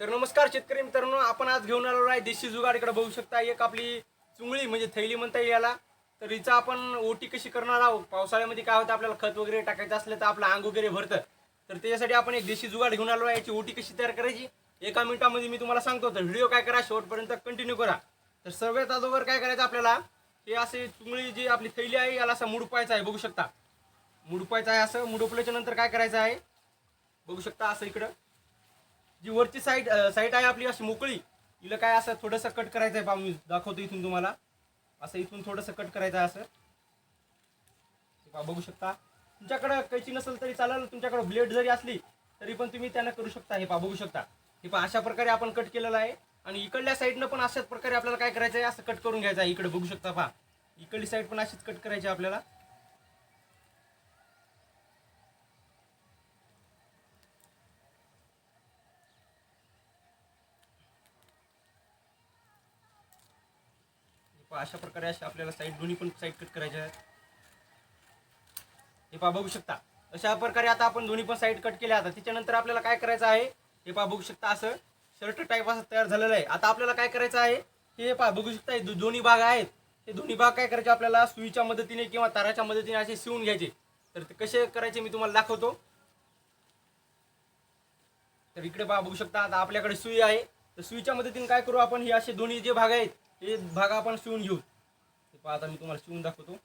तर नमस्कार शेतकरी मित्रांनो आपण आज घेऊन आलो आहे देशी जुगाड. इकडे बघू शकता एक आपली चुंगळी म्हणजे थैली म्हणता येईल याला. तर हिचा आपण ओटी कशी करणार आहोत? पावसाळ्यामध्ये काय होतं आपल्याला खत वगैरे टाकायचं असलं तर आपलं अंग वगैरे भरतं. तर त्याच्यासाठी आपण एक देशी जुगाड घेऊन आलो आहे. याची ओटी कशी तयार करायची एका मिनिटामध्ये मी तुम्हाला सांगतो. तर व्हिडिओ काय करा शेवटपर्यंत कंटिन्यू करा. तर सर्वात अगोदर काय करायचं आपल्याला हे असे चुंगळी जी आपली थैली आहे याला असं मुडपायचं आहे. बघू शकता. मुडपायचं आहे असं. मुडपल्याच्या नंतर काय करायचं आहे बघू शकता असं इकडं. जी वरची साईड साईड आहे आपली अशी मोकळी तिला काय असं थोडंसं कट करायचं आहे पहा मी दाखवतो इथून तुम्हाला. असं इथून थोडंसं कट करायचं आहे असं. बघू शकता. तुमच्याकडं कैची नसेल तरी चालेल तुमच्याकडं ब्लेड जरी असली तरी पण तुम्ही त्यांना करू शकता. हे पहा बघू शकता. हे पहा अशा प्रकारे आपण कट केलेलं आहे. आणि इकडल्या साईडनं पण अशाच प्रकारे आपल्याला काय करायचं आहे असं कट करून घ्यायचं आहे. इकडे बघू शकता पहा. इकडली साईड पण अशीच कट करायची आपल्याला. अशा प्रकारे अशा आपल्याला साईड दोन्ही पण साईड कट करायच्या आहेत. हे पहा बघू शकता. अशा प्रकारे आता आपण दोन्ही पण साईड कट केल्या. आता त्याच्यानंतर आपल्याला काय करायचं आहे? हे पहा बघू शकता असं. शर्ट टाईप असं तयार झालेलं आहे. आता आपल्याला काय करायचं आहे? हे पहा बघू शकता दोन्ही भाग आहेत. हे दोन्ही भाग काय करायचे? आपल्याला सुईच्या मदतीने किंवा ताराच्या मदतीने असे शिवून घ्यायचे. तर ते कसे करायचे मी तुम्हाला दाखवतो. तर इकडे पहा बघू शकता आता आपल्याकडे सुई आहे. तर सुईच्या मदतीने काय करू आपण? हे असे दोन्ही जे भाग आहेत हे भाग आपण शिवून घेऊ. पहा आता मी तुम्हाला शिवून दाखवतो.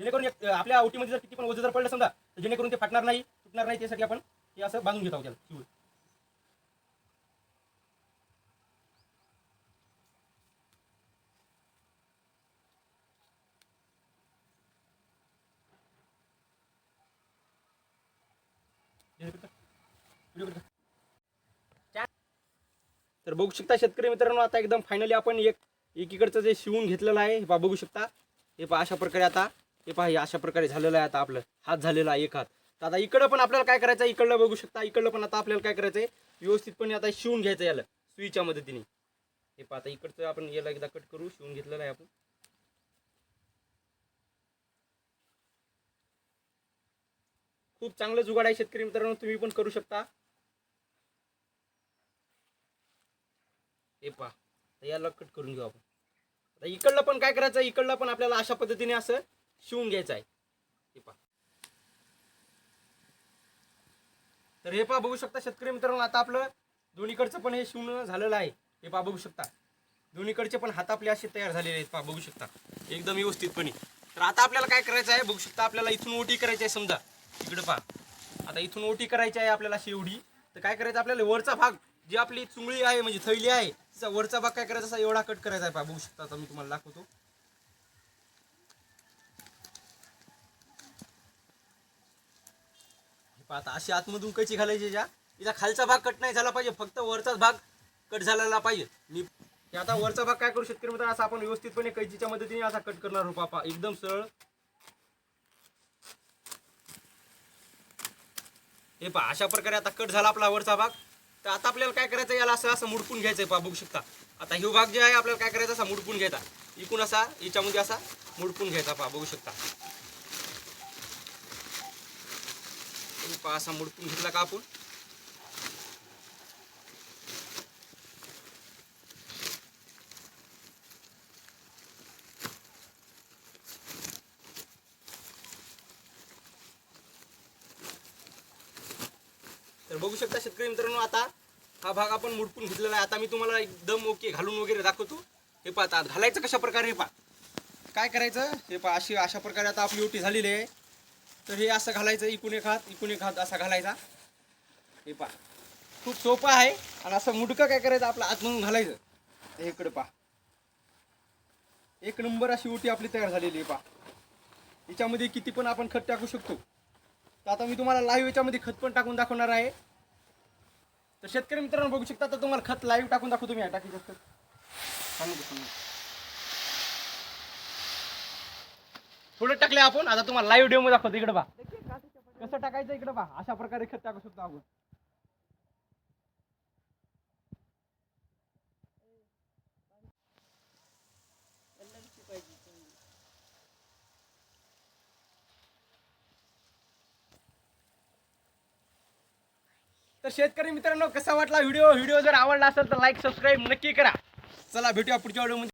जेणेकरून एक- आपल्या आवटीमध्ये जर किती पण वजन जर पडलं समजा तर जेणेकरून ते फाटणार नाही तुटणार नाही त्यासाठी आपण हे असं बांधून घेत आहोत त्याला शिवून. व्हिडिओ तर बघू शकता शेतकरी मित्रांनो आता एकदम फायनली आपण एक एकीकडचं जे शिवून घेतलेलं आहे हे पहा बघू शकता. हे पहा अशा प्रकारे आता हे पहा हे अशा प्रकारे झालेलं आहे आता आपलं. हात झालेला आहे एक हात. तर आता इकडं पण आपल्याला काय करायचं आहे इकडलं बघू शकता. इकडलं पण आता आपल्याला काय करायचं आहे व्यवस्थितपणे आता शिवून घ्यायचं याला सुईच्या मदतीने. हे पहा आता इकडचं आपण याला एकदा कट करू शिवून घेतलेलं आहे आपण. खूप चांगलं जुगाड आहे शेतकरी मित्रांनो तुम्ही पण करू शकता. हे पहा. तर याला कट करून घेऊ आपण. आता इकडलं पण काय करायचं? आहे इकडलं पण आपल्याला अशा पद्धतीने असं शिवून घ्यायचं आहे. हे पहा. तर हे पहा बघू शकता शेतकरी मित्रांनो आता आपलं दोन्हीकडचं पण हे शिवणं झालेलं आहे. हे पहा बघू शकता. दोन्हीकडचे पण हात आपले असे तयार झालेले आहेत पहा बघू शकता. एकदम व्यवस्थितपणे. तर आता आपल्याला काय करायचं आहे? बघू शकता आपल्याला इथून ओटी करायची आहे समजा. इकडे पहा. आता इथून ओटी करायची आहे आपल्याला शेवडी तर काय करायचं आपल्याला वरचा भाग जी आपली चुंगळी आहे म्हणजे थैली आहे तिचा वरचा भाग काय करायचा असा एवढा कट करायचा आहे पहा बघू शकता आता मी तुम्हाला दाखवतो. आता अशी आतमधून कैची घालायची ज्या तिचा खालचा भाग कट नाही झाला पाहिजे फक्त वरचाच भाग कट झालेला पाहिजे. मी आता वरचा भाग काय करू शेतकरी मित्रांनो? असा आपण व्यवस्थितपणे कैचीच्या मदतीने असा कट करणार आहोत पापा एकदम सरळ. हे पहा अशा प्रकारे आता कट झाला आपला वरचा भाग. तर आता आपल्याला काय करायचं याला असं असं मुडपून घ्यायचं आहे पहा बघू शकता. आता ही भाग जे आहे आपल्याला काय करायचा? असा मुडपून घ्यायचा इकून असा याच्यामध्ये असा मुडपून घ्यायचा पहा बघू शकता. पहा असा मुडपून घेतला का आपण? तर बघू शकता शेतकरी मित्रांनो आता हा भाग आपण मुडपून घेतलेला आहे. आता मी तुम्हाला एकदम ओके घालून वगैरे दाखवतो. हे पहा आता घालायचं कशा प्रकारे हे पहा. काय करायचं? हे पहा अशी अशा प्रकारे आता आपली ओटी झालेली आहे. तर हे असं घालायचं इकून एक हात इकून एक हात असा घालायचा. हे पहा खूप सोपं आहे. आणि असं मुडकं काय करायचं? आपलं आतमधून घालायचं. हे इकडे पहा. एक नंबर अशी ओटी आपली तयार झालेली आहे पहा. याच्यामध्ये किती पण आपण खत टाकू शकतो. तर आता मी तुम्हाला लाईव्ह याच्यामध्ये खत पण टाकून दाखवणार आहे. तर शेतकरी मित्रांनो बघू शकता तर तुम्हाला खत लाईव्ह टाकून दाखवतो मी. टाकी जास्त. सांगू थोडं टाकले आपण. आता तुम्हाला लाईव्ह डेमो दाखवतो. इकडे बा कसं टाकायचं इकडे बा अशा प्रकारे खत टाकू शकतो आपण. तर शेतकरी मित्रांनो कसा वाटला व्हिडिओ? व्हिडिओ जर आवडला असेल तर लाईक सबस्क्राईब नक्की करा. चला भेटूया पुढच्या व्हिडिओमध्ये